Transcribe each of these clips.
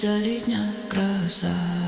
ця краса.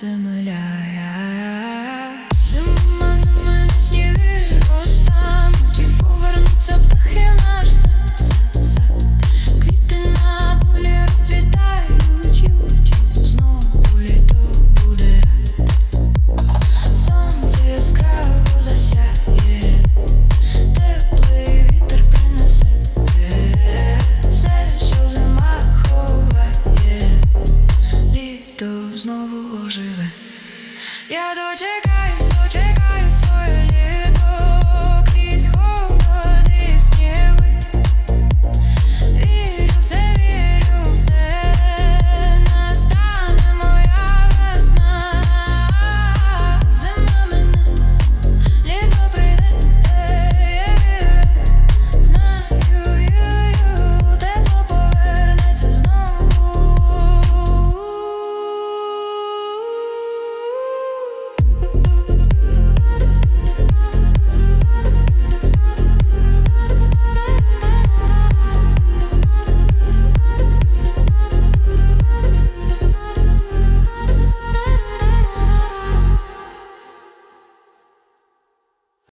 земля Я дочекаю